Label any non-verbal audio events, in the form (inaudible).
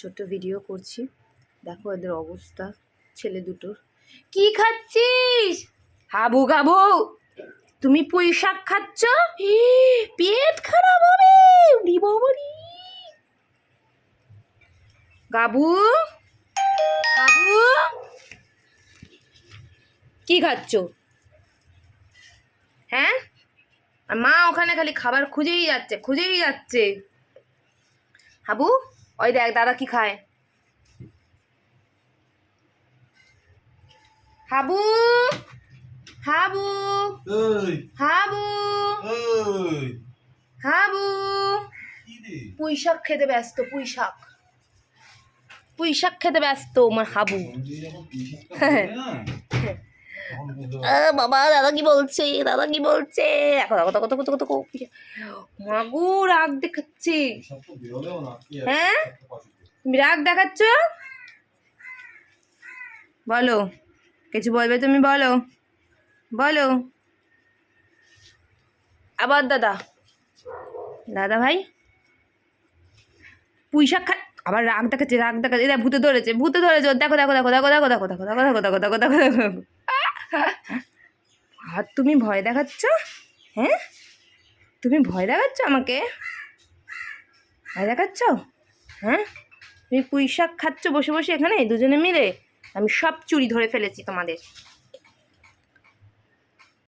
ছোট্ট ভিডিও করছি। দেখো এদের অবস্থা, ছেলে দুটোর। কি খাচ্ছিস? হাবু গাবু, তুমি পুঁই শাক খাচ্ছ? পেট খারাপ হবে। গাবু গাবু, কি খাচ্ছ? হ্যাঁ? আর মা ওখানে খালি খাবার খুঁজেই যাচ্ছে খুঁজেই যাচ্ছে। হাবু? ওই দেখ দাদা কি খায়? হাবু হাবু হাবু হাবু। পুঁই শাক খেতে ব্যস্ত পুঁই শাক পুঁই শাক খেতে ব্যস্ত আমার হাবু। হ্যাঁ। (laughs) বাবা দাদা কি বলছে দাদা কি বলছে দেখো দেখো দেখো দেখো দেখো দেখো মাগু রাগ দেখাচ্ছে হ্যাঁ? রাগ দেখাচ্ছ বলো কিছু বলবে তুমি বলো বলো আবার দাদা দাদা ভাই পুঁই শাক খা আবার রাগ দেখাচ্ছে রাগ দেখাচ্ছে এটা ভূতে ধরেছে ভূতে ধরেছে ওর দেখো দেখো দেখো দেখো দেখো দেখো দেখো দেখো দেখো দেখো দেখো দেখো দেখো আর তুমি ভয় দেখাচ্ছ? হ্যাঁ? তুমি ভয় দেখাচ্ছ আমাকে? ভয় দেখাচ্ছ? হ্যাঁ? তুমি পুঁই শাক খাচ্ছ বসে বসে এখানে দুজনে মিলে? আমি সব চুরি ধরে ফেলেছি তোমাদের।